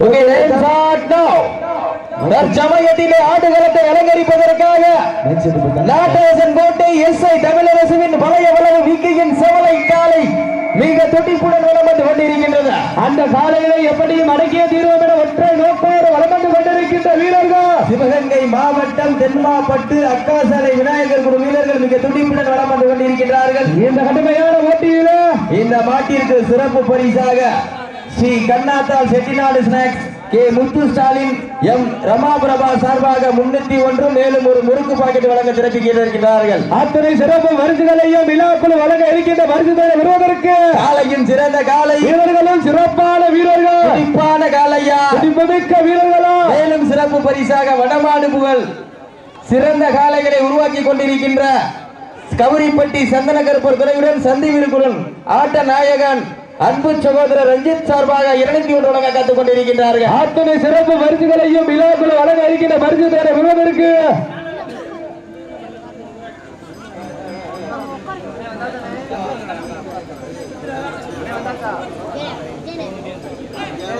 Okay, let's start now. தற்சமயத்திலே ஆடுகளத்தை அலங்கரிப்பதற்காக நாட்டரசன் கோட்டை எஸ் ஐ தமிழரசுவின் பழைய வளவு விக்கையின் செவலை காலை மிக துடிப்புடன் வளம் வந்து கொண்டிருக்கின்றது. அந்த காலையில எப்படியும் அடக்கிய தீர்வோம் என ஒற்றை நோக்கோடு வலம் வந்து கொண்டிருக்கின்ற வீரர்கள். சிவகங்கை மாவட்டம் தென்மாப்பட்டு அக்காசாலை விநாயகர் குழு வீரர்கள் மிக துடிப்புடன் வளம் வந்து கொண்டிருக்கின்றார்கள். இந்த கடுமையான போட்டியில இந்த மாட்டிற்கு சிறப்பு பரிசாக Shri Kannathal Chettinad snacks K Muthu Stalin M Rama Prabha சார்பாக முன்னூத்தி ஒன்று மேலும் ஒரு முறுக்கு பாக்கெட் வழங்க சிறப்பிக்க இருக்கிறார்கள் அத்தனை சிறப்பு பரிசுகளையும் விழாக்குழு வழங்க இருக்கின்ற பரிசுகளை பெறுவதற்கு காலையின் சிறந்த காலை வீரர்களும் சிறப்பான வீரர்கள். துடிப்பான காலையா? துடிப்புமிக்க வீரர்களும் மேலும் சிறப்பு பரிசாக வடமாடு புகழ் சிறந்த காளைகளை உருவாக்கி கொண்டிருக்கின்ற கவுரிப்பட்டி சந்தன கருப்பர் துறையுடன் சந்தி விருக்குடன் ஆட்ட நாயகன் அன்பு சகோதரர் ரஞ்சித் சார்பாக இருநூத்தி ஒன்று வழங்க காத்துக் கொண்டிருக்கின்றார்கள். அத்தனை சிறப்பு பரிசுகளையும் இலாக்குழு வழங்க இருக்கின்ற பரிசுகளை விருதற்கு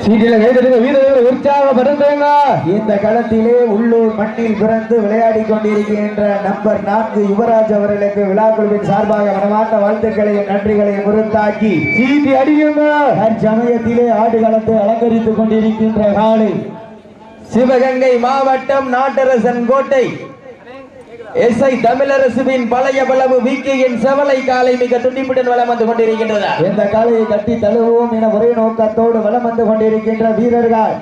சீட்டில வீரர்கள் உற்சாகப்படுத்துங்க. இந்த களத்திலே உள்ளூர் மண்ணில் பிறந்து விளையாடி கொண்டிருக்கின்ற நம்பர் நான்கு யுவராஜ் அவர்களுக்கு விழாக்குழுவின் சார்பாக மனமார்ந்த வாழ்த்துக்களையும் நன்றிகளையும் முறுத்தாக்கி சீட்டி அடியுங்க. தற்சமயத்திலே ஆடுகளத்தை அலங்கரித்துக் கொண்டிருக்கின்ற காலை. சிவகங்கை மாவட்டம் நாட்டரசன் கோட்டை. எஸ் ஐ தமிழரசுவின் பழைய பலவு விக்கியின் செவலை காலை மிக துண்டிப்புடன் வளம் வந்து கொண்டிருக்கின்றன. இந்த காலையை கட்டி தழுவுவோம் என ஒரே நோக்கத்தோடு வலம் வந்து கொண்டிருக்கின்ற வீரர்கள்.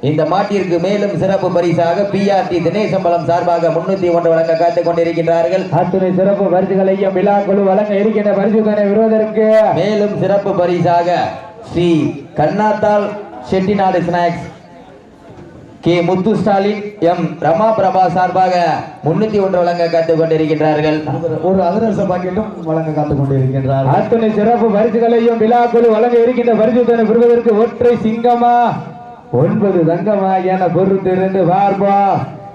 இந்த மாட்டிற்கு மேலும் சிறப்பு பரிசாக பிஆர்டி தினேசம்பலம் சார்பாக முன்னூத்தி ஒன்று வழங்க காத்துக் கொண்டிருக்கின்றார்கள். அத்துணை சிறப்பு பரிசுகளையும் விழாக்குழு வழங்க இருக்கின்ற பரிசுதனை விடுவதற்கு மேலும் சிறப்பு பரிசாக Shri Kannathal Chettinad snacks K Muthu Stalin M Rama Prabha சார்பாக முன்னூத்தி ஒன்று வழங்க காத்துக் கொண்டிருக்கின்றார்கள். ஒரு அதிரச பாக்கெட்டும் வழங்க காத்துக் கொண்டிருக்கின்றார் அத்துணை சிறப்பு பரிசுகளையும் விழாக்குழு வழங்க இருக்கின்ற பரிசுதனை பெறுவதற்கு ஒற்றை சிங்கமா? ஒன்பது தங்கமா என பொறுத்திருந்து பார்ப்பா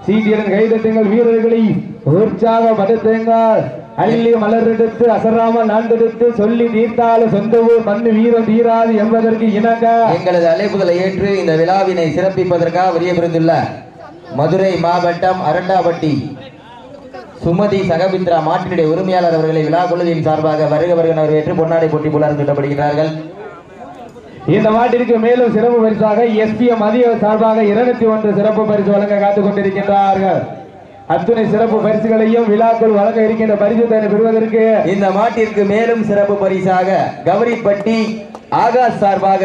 சீட்டியரன் கைதட்டுங்கள் வீரர்களை உற்சாகப்படுத்துங்கள். அள்ளி மலரெடுத்து அசராமல் நாண்டெடுத்து சொல்லி தீர்த்தாலும் சொந்த ஊர் மண்ணு வீரம் தீராது என்பதற்கு இணங்க. எங்களது அழைப்புகளை ஏற்று இந்த விழாவினை சிறப்பிப்பதற்காக வரிய மதுரை மாவட்டம் அரண்டாப்பட்டி சுமதி சகபித்ரா மாட்டினுடைய உரிமையாளர் அவர்களை விழா குழுவின் சார்பாக வருக வருக வரவேற்று பொன்னாடை போட்டி புலர் திட்டப்படுகிறார்கள் இந்த மாட்டிற்கு மேலும் சிறப்பு பரிசாக எஸ்பிஎம் மதிய சார்பாக இருநூத்தி ஒன்று சிறப்பு பரிசு வழங்க காத்துக் கொண்டிருக்கின்றார்கள். அத்துணை சிறப்பு பரிசுகளையும் விழாக்குள் வழங்க இருக்கின்ற பரிசு தன்னை பெறுவதற்கு இந்த மாட்டிற்கு மேலும் சிறப்பு பரிசாக கௌரிப்பட்டி ஆகாஷ் சார்பாக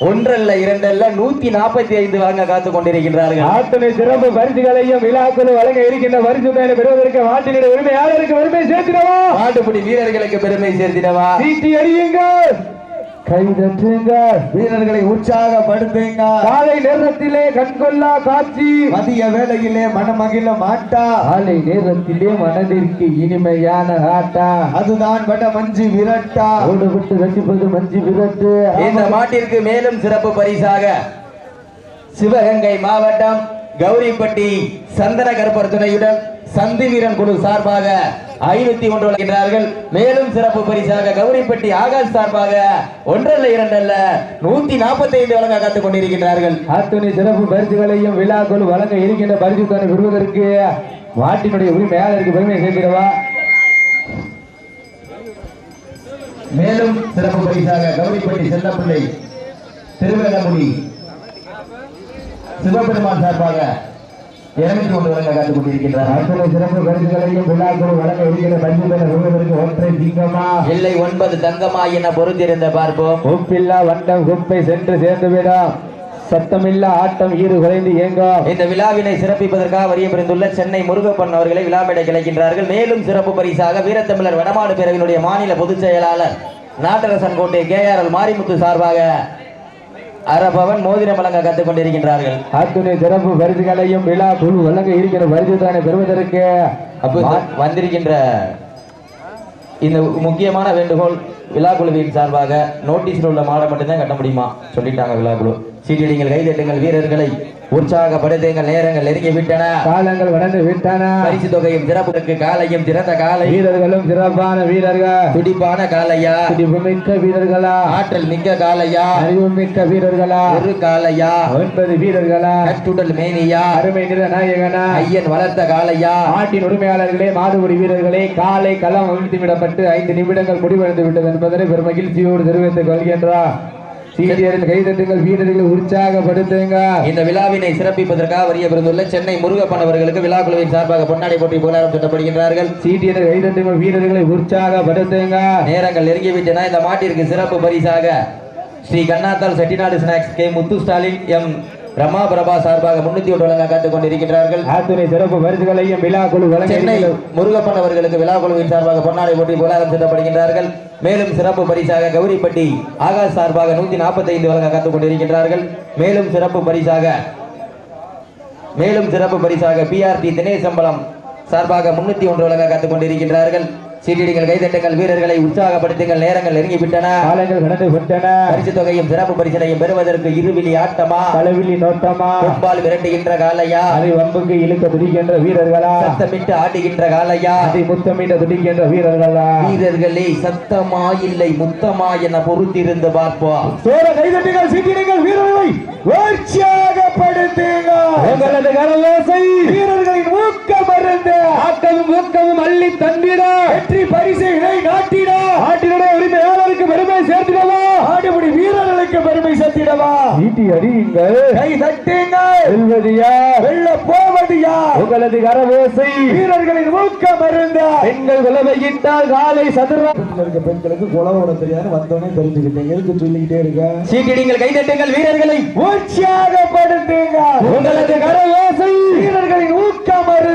ஒன்றல்ல இரண்டல்ல நூத்தி நாற்பத்தி ஐந்து வழங்க காத்துக் கொண்டிருக்கின்றார்கள். அத்துணை சிறப்பு பரிசுகளையும் விழாக்குள் வழங்க இருக்கின்ற பரிசு தன்னை பெறுவதற்கு மாட்டினுடைய உரிமையாளருக்கு உரிமை சேர்த்திடவா? மாட்டுப்பிடி வீரர்களுக்கு பெருமை சேர்த்திடவா? சீட்டி அடியுங்கள் கை தட்டுங்கள் வீரர்களை உற்சாகப்படுத்துங்க. காலை நேரத்திலே கண்கொள்ளா காட்சி. மதிய வேளையிலே மனமகிழ மாட்டா. காலை நேரத்திலே மனதிற்கு இனிமையான ஆட்டா. அதுதான் வட மஞ்சு விரட்டா. ஓடு விட்டு ரசிப்பது மஞ்சு விரட்டு. இந்த மாட்டிற்கு மேலும் சிறப்பு பரிசாக சிவகங்கை மாவட்டம் கௌரிப்பட்டி சந்தன கருப்பர் துணையுடன் சந்தி வீரன் குழு சார்பாக ஐநூத்தி ஒன்று வழங்குகிறார்கள் மேலும் சிறப்பு பரிசாக கௌரிப்பட்டி ஆகாஷ் சார்பாக ஒன்றல்ல இரண்டல்ல நூத்தி நாற்பத்தி ஐந்து வழங்க காத்துக் கொண்டிருக்கின்றார்கள். அத்துணை சிறப்பு பரிசுகளையும் விழாக்கள் வழங்க இருக்கின்ற பரிசு தன்னை விடுவதற்கு மாட்டினுடைய உரிமையாளருக்கு பெருமை சேர்த்திடவா மேலும் சிறப்பு பரிசாக கௌரிப்பட்டி செல்லப்பிள்ளை திருவேலமுடி சிவபெருமான் சார்பாக இருநூத்தி ஒன்று வழங்க காத்துக் கொண்டிருக்கின்றார்கள். அத்துணை சிறப்பு பரிசுகளையும் விழாக்கள் வழங்க ஒற்றை சிங்கமா? எல்லை ஒன்பது தங்கமா என பொறுத்திருந்த பார்ப்போம். உப்பில்லா வண்டம் குப்பை சென்று சேர்ந்துவிடும் சத்தமில்லா ஆட்டம் ஈடு குறைந்து ஏங்கும் இந்த விழாவினை சிறப்பிப்பதற்காக வரிய சென்னை முருகப்பன் அவர்களை விழாமேடை கிளைக்கின்றார்கள். மேலும் சிறப்பு பரிசாக வீரத்தமிழர் வடமாடு பேரவையினுடைய மாநில பொதுச் செயலாளர் நாட்டரசன் கோட்டை கே ஆர் எல் மாரிமுத்து சார்பாக அரபவன் மோதிரம் வழங்க கத்துக் கொண்டிருக்கின்றார்கள் அத்துணை சிறப்பு பரிசுகளையும் விழா குழு வழங்க இருக்கிற பரிசு தானே பெறுவதற்கு வந்திருக்கின்ற இந்த முக்கியமான வேண்டுகோள் விழா குழுவின் சார்பாக நோட்டீஸில் உள்ள மாடை மட்டும்தான் கட்ட முடியுமா? சொல்லிட்டாங்க விழா குழு. சீட்டிடிங்கள் கைதட்டுங்கள் வீரர்களை. உற்சாகப்படுத்துங்கள் நேரங்கள் நெருங்கி விட்டன காலங்கள் வளர்ந்து விட்டன. பரிசு தொகையும் சிறப்புக்கு காலையும் திறந்த காலை. வீரர்களும் சிறப்பான வீரர்கள். துடிப்பான காலையா? மிக்க வீரர்களா? ஆற்றல் மிக்க காலையா? அறிவு மிக்க வீரர்களா? ஒரு காலையா? ஒன்பது வீரர்களா? கட்டுடல் மேனியா? அருமை நாயகனா? ஐயன் வளர்த்த காலையா? நாட்டின் உரிமையாளர்களே மாடுபிடி வீரர்களே காலை களம் அமைத்து விடப்பட்டு ஐந்து நிமிடங்கள் முடிவடைந்து விட்டது என்பதனை பெரும் மகிழ்ச்சியோடு தெரிவித்துக் கொள்கின்றார். சீனியரின் கைதட்டுங்கள் வீரர்களை உற்சாகப்படுத்துங்க. இந்த விழாவினை சிறப்பிப்பதற்காக வரிய விருந்துள்ள சென்னை முருகப்பன் அவர்களுக்கு விழா குழுவின் சார்பாக பொன்னாடை போட்டி புகழாரம் சுட்டப்படுகின்றார்கள். சீட்டியர் கைதட்டுங்கள் வீரர்களை உற்சாகப்படுத்துங்க. நேரங்கள் நெருங்கிவிட்டன. இந்த மாட்டிற்கு சிறப்பு பரிசாக Shri Kannathal Chettinad snacks K Muthu Stalin M Rama Prabha சார்பாக முன்னூத்தி ஒன்று வழங்க காத்துக் கொண்டிருக்கிறார்கள் ஆத்துணை சிறப்பு பரிசுகளையும் விழா குழு சென்னை முருகப்பன் அவர்களுக்கு விழா குழுவின் சார்பாக பொன்னாடை போட்டி புகழாரம் சுட்டப்படுகின்றார்கள் மேலும் சிறப்பு பரிசாக கௌரிப்பட்டி ஆகாஷ் சார்பாக நூத்தி நாற்பத்தி ஐந்து வழங்க காத்துக் கொண்டிருக்கின்றார்கள். மேலும் சிறப்பு பரிசாக மேலும் சிறப்பு பரிசாக பிஆர்டி தினேசம்பலம் சார்பாக முன்னூத்தி ஒன்று வழங்க காத்துக் கொண்டிருக்கின்றார்கள். சீட்டிடிகள் கைதட்டுங்கள் வீரர்களை உற்சாகப்படுத்துங்கள். நேரங்கள் நெருங்கிவிட்டன. காலங்கள் கடந்து விட்டன பரிசு தொகையும் சிறப்பு பரிசனையும் பெறுவதற்கு இருவிழி ஆட்டமா? தலைவிழி நோட்டமா? ஃபுட்பால் விரட்டுகின்ற காலையா? அதை வம்புக்கு இழுக்க துடிக்கின்ற வீரர்களா? சத்தமிட்டு ஆடுகின்ற காலையா? அதை முத்தமிட துடிக்கின்ற வீரர்களா? வீரர்களே சத்தமா இல்லை முத்தமா என பொறுத்திருந்து பார்ப்போம். சோர கைதட்டுங்கள் சீட்டிடுங்கள் வீரர்களை உங்களது கரவோசை ஊக்கமும் அள்ளி தந்திட. வெற்றி பரிசுகளை நாட்டிட நாட்டினுடைய உரிமையாளருக்கு பெருமை சேர்த்திடவா? ஆடுபடி வீரர்களுக்கு பெருமை சேர்த்திடவா? ஈட்டி அடியுங்கள். கை தட்டுங்கள். செல்வதியா வெல்ல போவது யார் உங்களது கரவோசை. வீரர்களின் ஊக்கம் அருந்த பெண்கள் உலவையிட்டால் காலை சதுர. இருக்க பெண்களுக்கு குலவோட தெரியாது. வந்தோடனே தெரிஞ்சுக்கிட்டேன். எதுக்கு சொல்லிக்கிட்டே இருக்க? சீட்டிடிங்கள் கைதட்டுங்கள் வீரர்களை. உற்சாகப்படுத்துங்க உங்களது கரவோசை. வீரர்களின்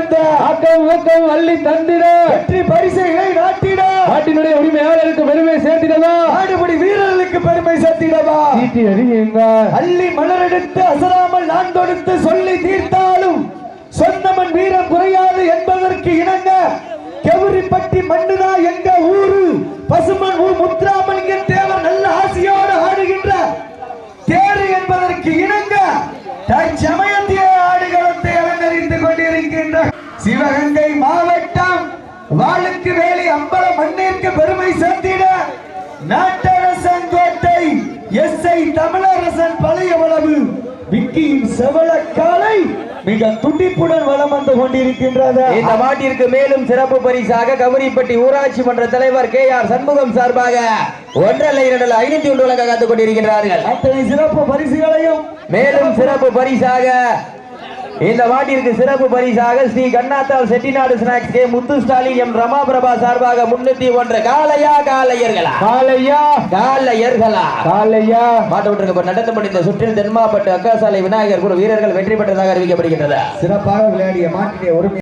அருந்த ஆக்கம் ஊக்கம் அள்ளி தந்திட. வெற்றி பரிசுகளை நாட்டிட. நாட்டினுடைய உரிமையாளருக்கு பெருமை சேர்த்திடவா? ஆடுபடி வீரர்களுக்கு பெருமை சேர்த்திடவா? ஈட்டி அடியுங்கள் அள்ளி மலரெடுத்து அசராமல் நான் தொடுத்து சொல்லி தீர்த்தாலும் சொந்தமன் வீரம் குறையாது என்பதற்கு இணங்க கெவுரிப்பட்டி மண்ணுதா எங்க ஊரு? பசுமன் ஊர் முத்துராமலிங்க தேவர் நல்ல ஆசையோடு ஆடுகின்ற தேரு என்பதற்கு இணங்க தற்சமயத்திலே ஆடுகளத்தை அலங்கரித்துக் கொண்டிருக்கின்ற சிவகங்கை மாவட்டம் வாளுக்கு வேலி அம்பல மண்ணிற்கு பெருமை சேர்த்திட நாட்டரசன் கோட்டை எஸ் ஐ தமிழரசன் பழைய வளவு விக்கியின் செவல காலை மிக துடிப்புடன் வலம் வந்து கொண்டிருக்கின்றது. இந்த மாட்டிற்கு மேலும் சிறப்பு பரிசாக கவுரிப்பட்டி ஊராட்சி மன்ற தலைவர் கே ஆர் சண்முகம் சார்பாக ஒன்றரை இரண்டு ஐநூத்தி ஒன்று வழங்க காத்துக் கொண்டிருக்கிறார்கள் அத்தனை சிறப்பு பரிசுகளையும் மேலும் சிறப்பு பரிசாக இந்த மாட்டிற்கு சிறப்பு பரிசாக Shri Kannathal Chettinad snacks K Muthu Stalin M Rama Prabha சார்பாக முன்னூத்தி ஒன்று காலையா காலையர்களா காலையா காலையர்களா காலையா மாட்ட விட்டுருக்க நடந்து முடிந்த சுற்றில் தென்மாப்பட்டு அக்காசாலை விநாயகர் குழு வீரர்கள் வெற்றி பெற்றதாக அறிவிக்கப்படுகின்றது. சிறப்பாக விளையாடிய மாட்டினை ஒருமை